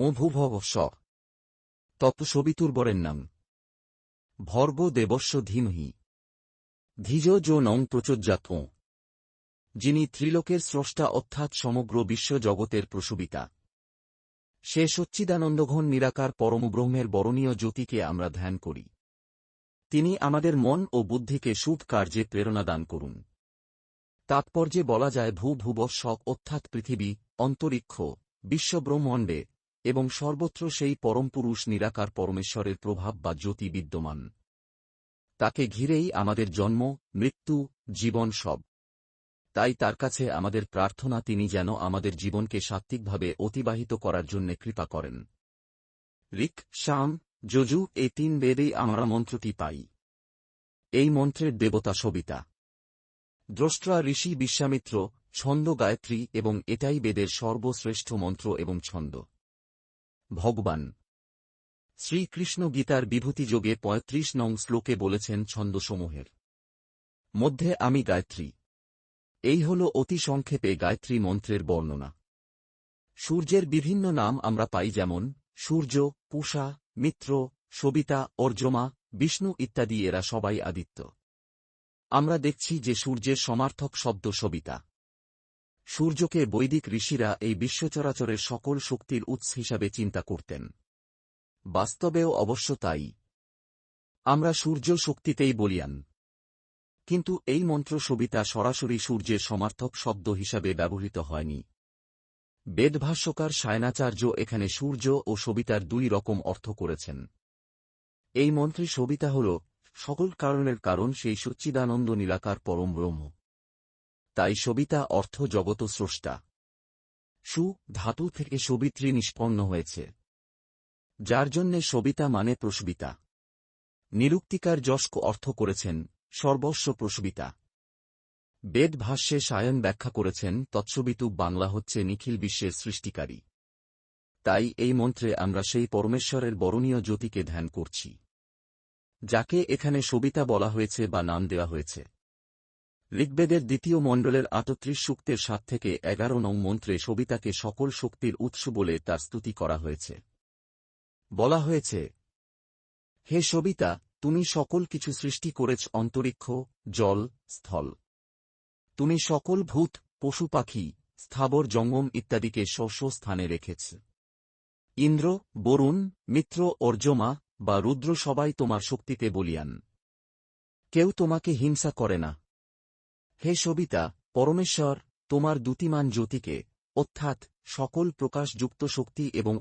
ও ভূভব স তৎসবিতুর্বরের নাম ভর্গ দেবস্য ধীমহি। ধীজ যো নং প্রচোজ্জাত যিনি ত্রিলোকের স্রষ্টা অর্থাৎ সমগ্র বিশ্ব জগতের প্রসূবিতা। সে সচ্চিদানন্দঘন নিরাকার পরমব্রহ্মের বরণীয় জ্যোতিকে আমরা ধ্যান করি। তিনি আমাদের মন ও বুদ্ধিকে শুভ কার্যে প্রেরণা দান করুন। তাৎপর্যে বলা যায় ভূ ভুব শক অর্থাৎ পৃথিবী, অন্তরিক্ষ, বিশ্বব্রহ্মাণ্ডে এবং সর্বত্র সেই পরমপুরুষ নিরাকার পরমেশ্বরের প্রভাব বা জ্যোতি বিদ্যমান। তাকে ঘিরেই আমাদের জন্ম, মৃত্যু, জীবন সব। তাই তার কাছে আমাদের প্রার্থনা তিনি যেন আমাদের জীবনকে সাত্ত্বিকভাবে অতিবাহিত করার জন্য কৃপা করেন। রিক শাম, যজু, এই তিন বেদেই আমরা মন্ত্রটি পাই। এই মন্ত্রের দেবতা সবিতা। দ্রষ্ট্রা ঋষি বিশ্বামিত্র, ছন্দ গায়ত্রী এবং এটাই বেদের সর্বশ্রেষ্ঠ মন্ত্র এবং ছন্দ। ভগবান। শ্রীকৃষ্ণ গীতার বিভূতিযোগে পঁয়ত্রিশ নং শ্লোকে বলেছেন ছন্দসমূহের। মধ্যে আমি গায়ত্রী। এই হল অতি সংক্ষেপে গায়ত্রী মন্ত্রের বর্ণনা। সূর্যের বিভিন্ন নাম আমরা পাই যেমন, সূর্য পুষা মিত্র, সবিতা, অর্জমা, বিষ্ণু ইত্যাদি এরা সবাই আদিত্য। আমরা দেখছি যে সূর্যের সমার্থক শব্দ সবিতা। সূর্যকে বৈদিক ঋষিরা এই বিশ্বচরাচরের সকল শক্তির উৎস হিসাবে চিন্তা করতেন। বাস্তবেও অবশ্য তাই। আমরা সূর্য শক্তিতেই বলিয়ান। কিন্তু এই মন্ত্র সবিতা সরাসরি সূর্যের সমার্থক শব্দ হিসাবে ব্যবহৃত হয়নি। বেদভাষ্যকার সায়নাচার্য এখানে সূর্য ও সবিতার দুই রকম অর্থ করেছেন। এই মন্ত্রে সবিতা হল, সকল কারণের কারণ সেই সচ্চিদানন্দ নিরাকার পরম ব্রহ্ম। তাই সবিতা অর্থ জগত স্রষ্টা। সু ধাতু থেকে সবিত্রী নিষ্পন্ন হয়েছে। যার জন্যে সবিতা মানে প্রসবিতা। নিরুক্তিকার যস্ক অর্থ করেছেন, সর্বস্ব প্রসবিতা। বেদ ভাষ্যে সায়ন ব্যাখ্যা করেছেন, তৎসবিতু বাংলা হচ্ছে নিখিল বিশ্বের সৃষ্টিকারী। তাই এই মন্ত্রে আমরা সেই পরমেশ্বরের বরণীয় জ্যোতিকে ধ্যান করছি। যাকে এখানে সবিতা বলা হয়েছে বা নাম দেওয়া হয়েছে। ঋগ্বেদের দ্বিতীয় মণ্ডলের আটত্রিশ সূক্তের সাত থেকে এগারো নং মন্ত্রে সবিতাকে সকল শক্তির উৎস বলে তার স্তুতি করা হয়েছে। বলা হয়েছে, হে সবিতা, তুমি সকল কিছু সৃষ্টি করেছ অন্তরিক্ষ, জল, স্থল। তুমি সকল ভূত, পশু পাখি, স্থাবর জঙ্গম ইত্যাদিকে স্ব স্থানে রেখেছ। ইন্দ্র, বরুণ, মিত্র, অর্জমা বা রুদ্র সবাই তোমার শক্তিতে বলিয়ান। কেউ তোমাকে হিংসা করে না। হে সবিতা পরমেশ্বর তোমার দুতিমান জ্যোতিকে অর্থাৎ সকল প্রকাশযুক্ত শক্তি এবং